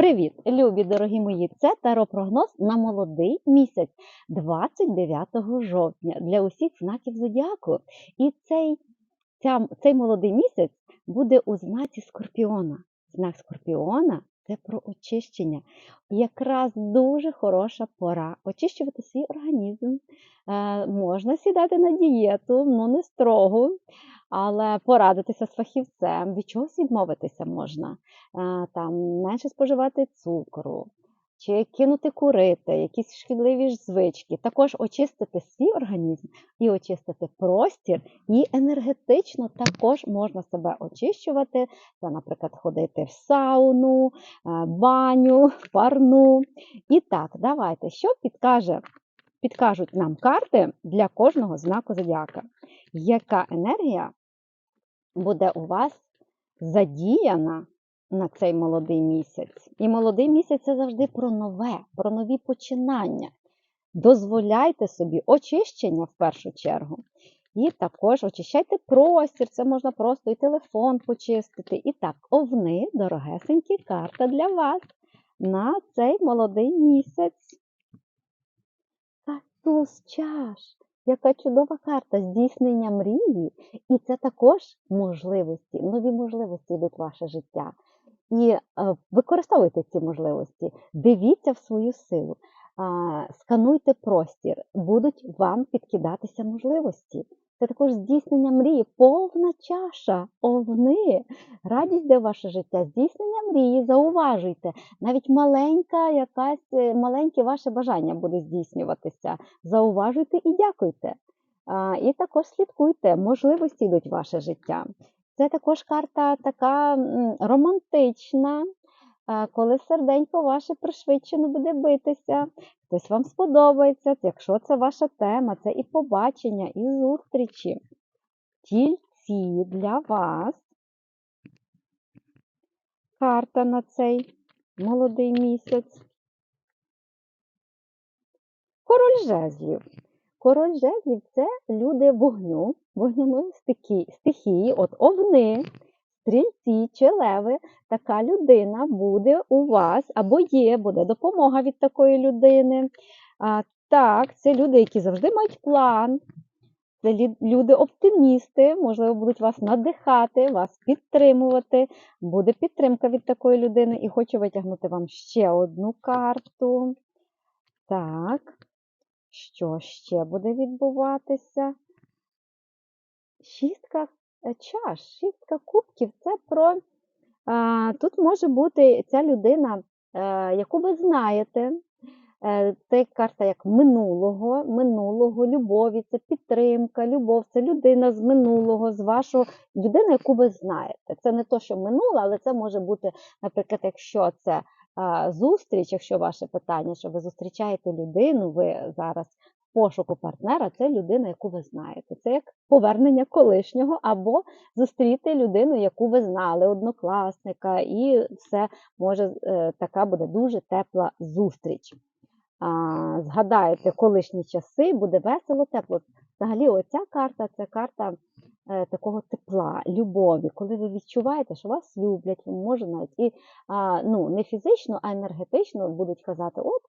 Привіт, любі дорогі мої! Це таропрогноз на молодий місяць 29 жовтня для усіх знаків зодіаку. І цей, ця, цей молодий місяць буде у знаці Скорпіона. Знак Скорпіона це про очищення. Якраз дуже хороша пора очищувати свій організм. Е, можна сідати на дієту, ну не строгу, але порадитися з фахівцем, від чогось відмовитися можна, Е, там менше споживати цукру, чи кинути курити, якісь шкідливі звички. Також очистити свій організм і очистити простір, і енергетично також можна себе очищувати. Це, наприклад, ходити в сауну, е, баню, парну. І так, давайте, що підкаже, підкажуть нам карти для кожного знаку зодіака? Яка енергія буде у вас задіяна на цей молодий місяць? І молодий місяць це завжди про нове, про нові починання. Дозволяйте собі очищення в першу чергу. І також очищайте простір, це можна просто і телефон почистити. І так, овни, дорогесенькі карта для вас на цей молодий місяць. Туз чаш. Яка чудова карта здійснення мрії, і це також можливості, нові можливості йдуть ваше життя. І е, використовуйте ці можливості, дивіться в свою силу, скануйте простір, будуть вам підкидатися можливості. Це також здійснення мрії, повна чаша, овни, радість де ваше життя, здійснення мрії, зауважуйте. Навіть маленька якась, е, маленьке ваше бажання буде здійснюватися. Зауважуйте і дякуйте. І також слідкуйте, можливості йдуть в ваше життя. Це також карта така романтична, коли серденько ваше пришвидшено буде битися, хтось вам сподобається, якщо це ваша тема, це і побачення, і зустрічі. Тільці для вас. Карта на цей молодий місяць. Король жезлів. Король жезлів це люди вогню, вогняної стихії. От овни, стрільці чи леви. Така людина буде у вас або є, буде допомога від такої людини. А, Так, це люди, які завжди мають план. Це люди-оптимісти, можливо, будуть вас надихати, вас підтримувати. Буде підтримка від такої людини. І хочу витягнути вам ще одну карту. Так, що ще буде відбуватися? Шістка е, чаш, шістка кубків це про. Тут може бути ця людина, е, яку ви знаєте. Е, Це карта як минулого, минулого, любові, це підтримка, любов, це людина з минулого, з вашого людина, яку ви знаєте. Це не то, що минуле, але це може бути, наприклад, якщо це зустріч, якщо ваше питання, що ви зустрічаєте людину, ви зараз в пошуку партнера, це людина, яку ви знаєте. Це як повернення колишнього, або зустріти людину, яку ви знали, однокласника, і все може е, така буде дуже тепла зустріч. Згадаєте колишні часи, буде весело, тепло. Взагалі, оця карта це карта е, такого тепла, любові, коли ви відчуваєте, що вас люблять, може навіть і а, ну, не фізично, а енергетично будуть казати: от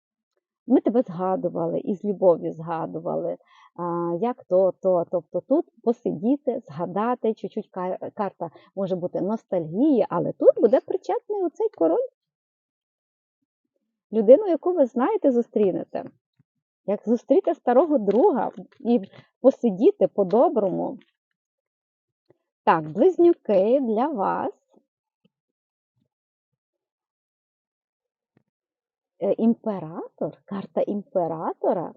ми тебе згадували і з любов'ю згадували, а, як то, то. Тобто тут посидіти, згадати, чуть-чуть карта може бути ностальгії, але тут буде причетний оцей король. Людину, яку ви знаєте, зустрінете. Як зустріти старого друга і посидіти по-доброму. Так, близнюки для вас. Е, Імператор, карта імператора.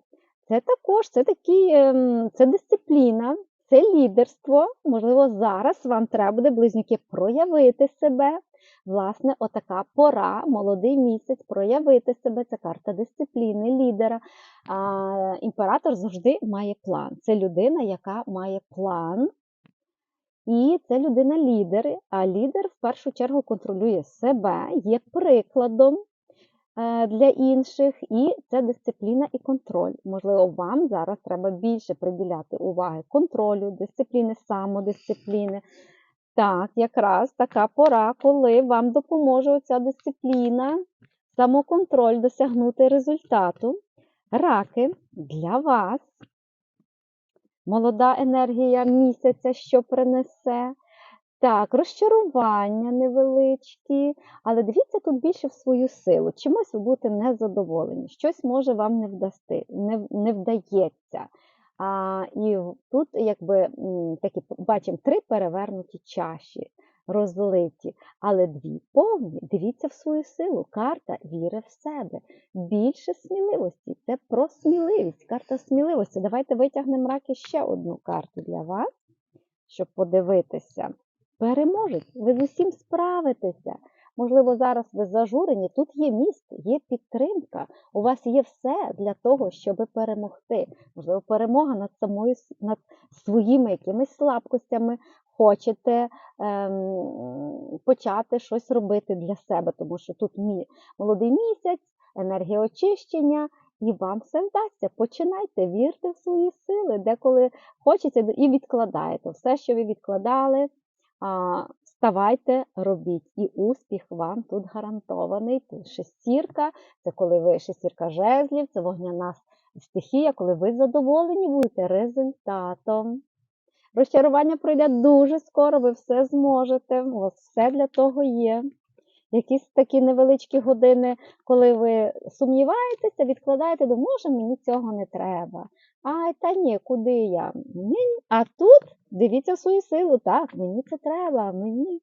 Це також це такий, ем, це дисципліна, це лідерство. Можливо, зараз вам треба буде близнюки проявити себе. Власне, отака пора, молодий місяць, проявити себе. Це карта дисципліни, лідера. А, імператор завжди має план. Це людина, яка має план. І це людина-лідер. А лідер в першу чергу контролює себе, є прикладом е, для інших, і це дисципліна і контроль. Можливо, вам зараз треба більше приділяти уваги контролю, дисципліни, самодисципліни. Так, якраз така пора, коли вам допоможе ця дисципліна самоконтроль, досягнути результату. Раки для вас. Молода енергія місяця, що принесе. Так, розчарування невеличкі, але дивіться тут більше в свою силу. Чимось ви будете незадоволені, щось може вам не вдасти, не, не вдається. А, і тут, якби такі бачимо три перевернуті чаші, розлиті, але дві повні. Дивіться в свою силу. Карта віри в себе. Більше сміливості. Це про сміливість. Карта сміливості. Давайте витягнемо раки ще одну карту для вас, щоб подивитися. Переможець, ви з усім справитеся. Можливо, зараз ви зажурені, тут є міст, є підтримка. У вас є все для того, щоб перемогти. Можливо, перемога над самою над своїми якимись слабкостями. Хочете ем, почати щось робити для себе, тому що тут молодий місяць, енергія очищення, і вам все вдасться. Починайте, вірте в свої сили, деколи хочеться і відкладаєте. Все, що ви відкладали, вставайте, робіть. І успіх вам тут гарантований. Тут шестірка, це коли ви шестірка жезлів, це вогняна стихія, коли ви задоволені будете результатом. Розчарування пройде дуже скоро, ви все зможете. У все для того є. Якісь такі невеличкі години, коли ви сумніваєтеся, відкладаєте, думаєте, може мені цього не треба. Ай, та ні, куди я? Ні. А тут дивіться свою силу, так, мені це треба, мені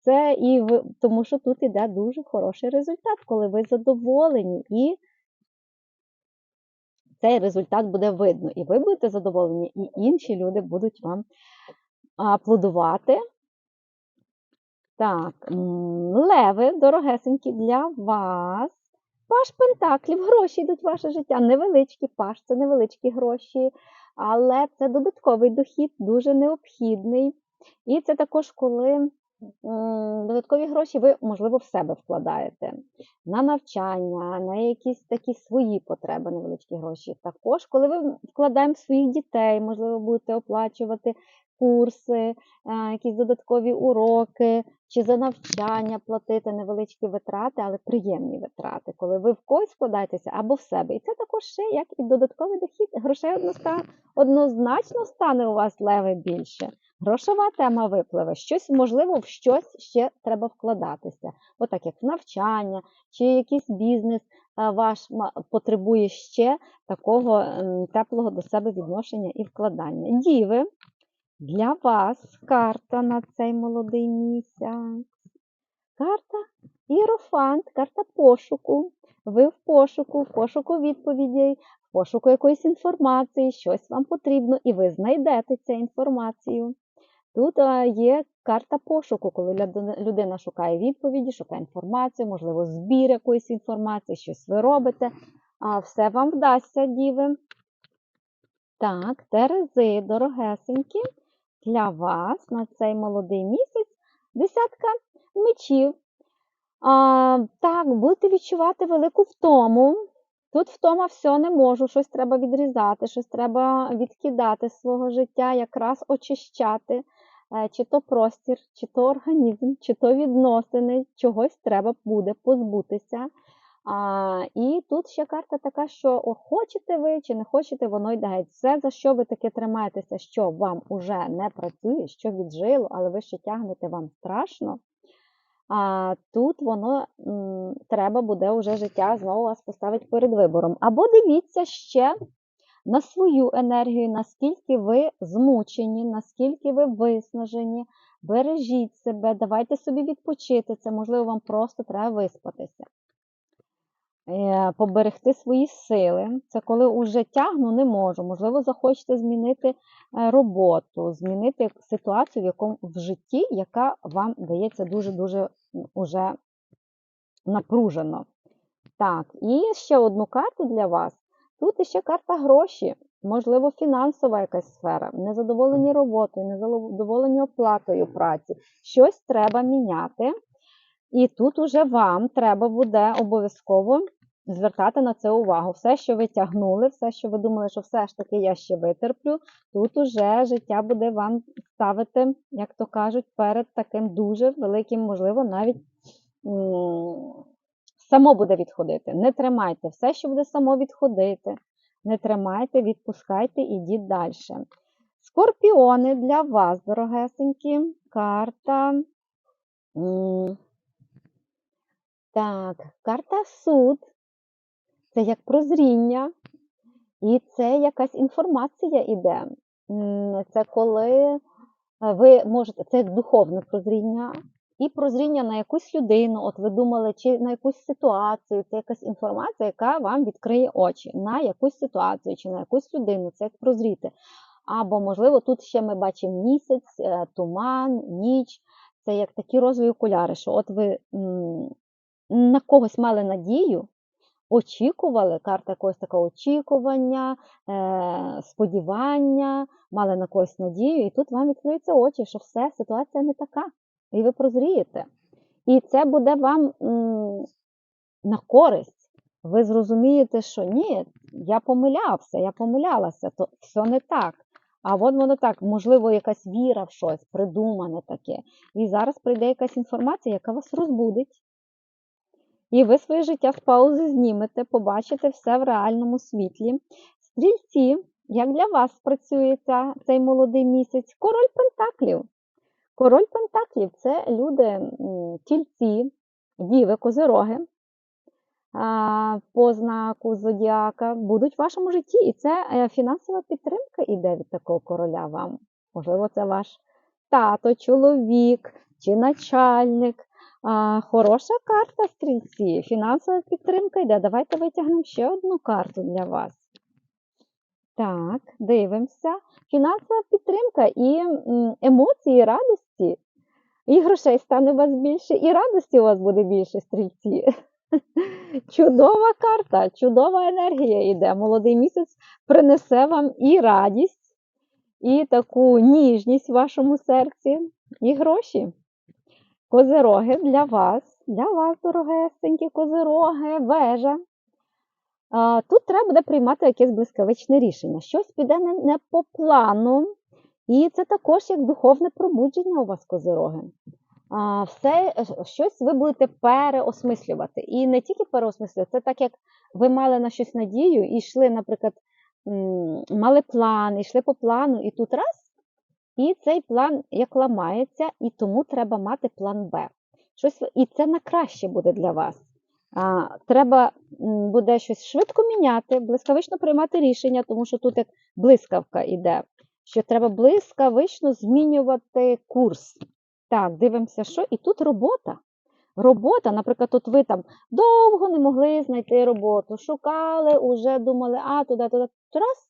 це і ви, тому що тут іде дуже хороший результат, коли ви задоволені, і цей результат буде видно. І ви будете задоволені, і інші люди будуть вам аплодувати. Так, леви, дорогесенькі, для вас. Паш пентаклів, гроші йдуть в ваше життя. Невеличкі паш, це невеличкі гроші, але це додатковий дохід, дуже необхідний. І це також коли додаткові гроші ви, можливо, в себе вкладаєте на навчання, на якісь такі свої потреби, невеличкі гроші. Також, коли ви вкладаємо своїх дітей, можливо, будете оплачувати курси, е, якісь додаткові уроки, чи за навчання платити невеличкі витрати, але приємні витрати, коли ви в когось вкладаєтеся або в себе. І це також ще як і додатковий дохід. Грошей однозначно стане у вас леви більше. Грошова тема випливе. Щось, можливо, в щось ще треба вкладатися. Отак, як в навчання, чи якийсь бізнес ваш потребує ще такого теплого до себе відношення і вкладання. Діви, для вас карта на цей молодий місяць. Карта Іерофант, карта пошуку. Ви в пошуку, в пошуку відповідей, в пошуку якоїсь інформації, щось вам потрібно, і ви знайдете цю інформацію. Тут є карта пошуку, коли людина- шукає відповіді, шукає інформацію, можливо, збір якоїсь інформації, щось ви робите. А все вам вдасться, діви. Так, Терези, дорогесенькі, для вас на цей молодий місяць десятка мечів. А, так, будете відчувати велику втому. Тут втома все не можу, щось треба відрізати, щось треба відкидати з свого життя, якраз очищати, е, чи то простір, чи то організм, чи то відносини, чогось треба буде позбутися. А, і тут ще карта така, що о, хочете ви чи не хочете, воно йде. Все, за що ви таки тримаєтеся, що вам уже не працює, що віджило, але ви ще тягнете, вам страшно. А тут воно м, треба буде вже життя знову вас поставити перед вибором. Або дивіться ще на свою енергію, наскільки ви змучені, наскільки ви виснажені. Бережіть себе, давайте собі відпочити. Це можливо вам просто треба виспатися. Е, Поберегти свої сили. Це коли уже тягну, не можу. Можливо, захочете змінити е, роботу, змінити ситуацію в якому в житті, яка вам дається дуже-дуже уже напружено. Так, і ще одну карту для вас. Тут іще карта гроші, можливо, фінансова якась сфера, незадоволені роботою, незадоволені оплатою праці. Щось треба міняти. І тут уже вам треба буде обов'язково звертати на це увагу. Все, що ви тягнули, все, що ви думали, що все ж таки я ще витерплю, тут уже життя буде вам ставити, як то кажуть, перед таким дуже великим, можливо, навіть само буде відходити. Не тримайте. Все, що буде само відходити. Не тримайте, відпускайте, ідіть далі. Скорпіони для вас, дорогесенькі. Карта. Так, карта суд. Це як прозріння. І це якась інформація іде. Це коли е, ви можете, це як духовне прозріння, і прозріння на якусь людину. От ви думали, чи на якусь ситуацію, це якась інформація, яка вам відкриє очі на якусь ситуацію чи на якусь людину. Це як прозріти. Або, можливо, тут ще ми бачимо місяць, е, туман, ніч. Це як такі розові окуляри, що от ви на когось мали надію, очікували, карта якогось такого очікування, е, сподівання, мали на когось надію, і тут вам відкриються очі, що все, ситуація не така, і ви прозрієте. І це буде вам на користь. Ви зрозумієте, що ні, я помилявся, я помилялася, то все не так. А от воно так, можливо, якась віра в щось, придумане таке. І зараз прийде якась інформація, яка вас розбудить. І ви своє життя з паузи знімете, побачите все в реальному світлі. Стрільці, як для вас працює цей молодий місяць? Король Пентаклів. Король Пентаклів це люди, тільці, діви, козироги по знаку зодіака будуть в вашому житті. І це е, фінансова підтримка іде від такого короля вам. Можливо, це ваш тато, чоловік чи начальник. Хороша карта стрільці. Фінансова підтримка йде. Давайте витягнемо ще одну карту для вас. Так, дивимося. Фінансова підтримка і емоції, радості. І грошей стане у вас більше, і радості у вас буде більше, стрільці. Чудова карта, чудова енергія йде. Молодий місяць принесе вам і радість, і таку ніжність в вашому серці, і гроші. Козироги для вас, для вас, дорогесенькі, козироги, вежа. Тут треба буде приймати якесь блискавичне рішення. Щось піде не, не по плану, і це також як духовне пробудження у вас, козироги. Все е, щось ви будете переосмислювати. І не тільки переосмислювати, це так, як ви мали на щось надію і йшли, наприклад, мали план, йшли по плану, і тут раз, і цей план як ламається, і тому треба мати план Б. Щось, і це на краще буде для вас. Треба буде щось швидко міняти, блискавично приймати рішення, тому що тут як блискавка йде, що треба блискавично змінювати курс. Так, дивимося, що. І тут робота. Робота, наприклад, от ви там довго не могли знайти роботу, шукали, уже думали, а туди, туди, раз,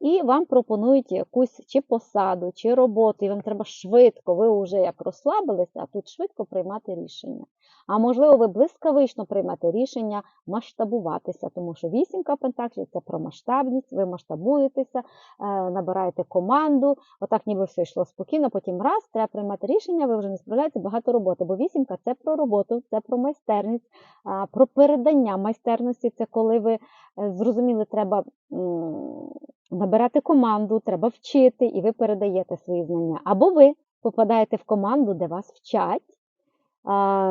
і вам пропонують якусь чи посаду, чи роботу, і вам треба швидко, ви вже як розслабилися, а тут швидко приймати рішення. А можливо, ви блискавично приймете рішення масштабуватися, тому що вісімка пентаклів це про масштабність, ви масштабуєтеся, е, набираєте команду, отак ніби все йшло спокійно, потім раз, треба приймати рішення, ви вже не справляєте багато роботи. Бо вісімка це про роботу, це про майстерність, про передання майстерності. Це коли ви е, зрозуміли, треба набирати команду, треба вчити, і ви передаєте свої знання. Або ви попадаєте в команду, де вас вчать.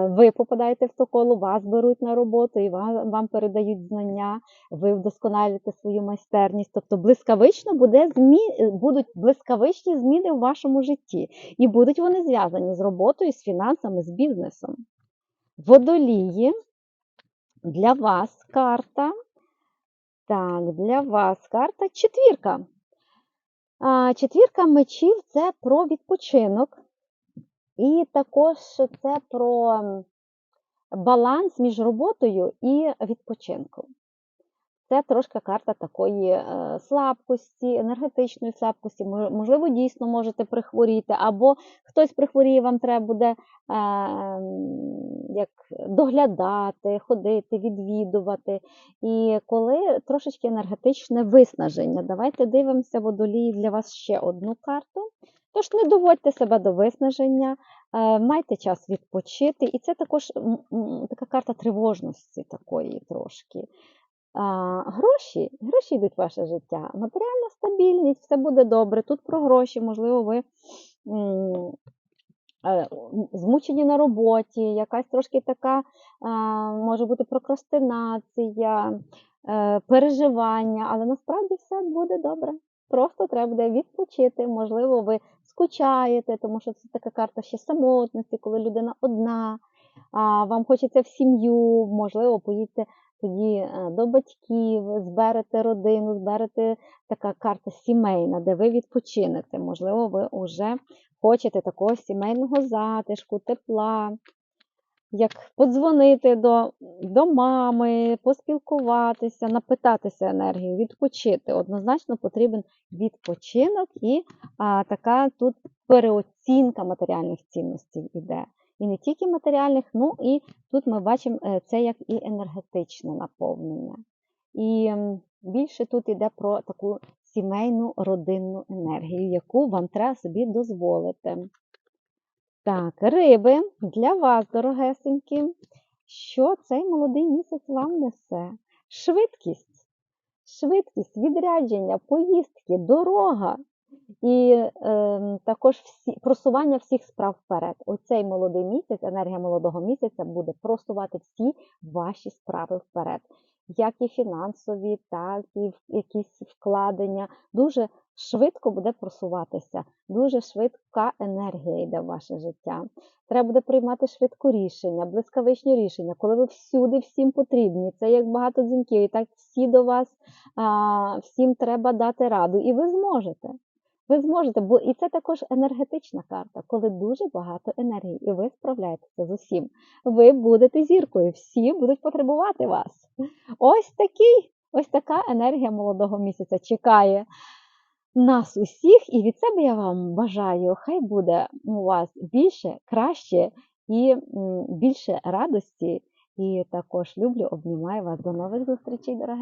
Ви попадаєте в то коло, вас беруть на роботу і вам, вам передають знання, ви вдосконалюєте свою майстерність. Тобто блискавично буде змі... будуть блискавичні зміни в вашому житті. І будуть вони зв'язані з роботою, з фінансами, з бізнесом. Водолії для вас карта. Так, для вас карта четвірка. А, Четвірка мечів це про відпочинок. І також це про баланс між роботою і відпочинком. Це трошки карта такої е, слабкості, енергетичної слабкості. Можливо, дійсно можете прихворіти, або хтось прихворіє, вам треба буде е, як доглядати, ходити, відвідувати. І коли трошечки енергетичне виснаження. Давайте дивимося водолії для вас ще одну карту. Тож не доводьте себе до виснаження, е, майте час відпочити. І це також така карта тривожності такої трошки. Гроші, гроші йдуть в ваше життя, матеріальна стабільність, все буде добре. Тут про гроші, можливо, ви е, змучені на роботі, якась трошки така може бути прокрастинація, е, переживання, але насправді все буде добре. Просто треба буде відпочити. Можливо, ви скучаєте, тому що це така карта ще самотності, коли людина одна, вам хочеться в сім'ю, можливо, поїдьте тоді е, до батьків, зберете родину, зберете така карта сімейна, де ви відпочинете. Можливо, ви вже хочете такого сімейного затишку, тепла, як подзвонити до, до мами, поспілкуватися, напитатися енергією, відпочити. Однозначно потрібен відпочинок і а, така тут переоцінка матеріальних цінностей іде. І не тільки матеріальних, ну і тут ми бачимо е, це як і енергетичне наповнення. І більше тут йде про таку сімейну родинну енергію, яку вам треба собі дозволити. Так, риби, для вас, дорогесенькі, що цей молодий місяць вам несе? Швидкість, швидкість, відрядження, поїздки, дорога і е, також всі, просування всіх справ вперед. Оцей молодий місяць, енергія молодого місяця буде просувати всі ваші справи вперед. Як і фінансові, так і якісь вкладення. Дуже швидко буде просуватися, дуже швидка енергія йде в ваше життя. Треба буде приймати швидко рішення, блискавичні рішення, коли ви всюди всім потрібні. Це як багато дзвінків, і так всі до вас, а, всім треба дати раду, і ви зможете. Ви зможете, бо і це також енергетична карта, коли дуже багато енергії, і ви справляєтеся з усім. Ви будете зіркою, всі будуть потребувати вас. Ось такий, ось така енергія молодого місяця чекає нас усіх, і від себе я вам бажаю, хай буде у вас більше, краще і більше радості. І також люблю, обнімаю вас. До нових зустрічей, дорогі.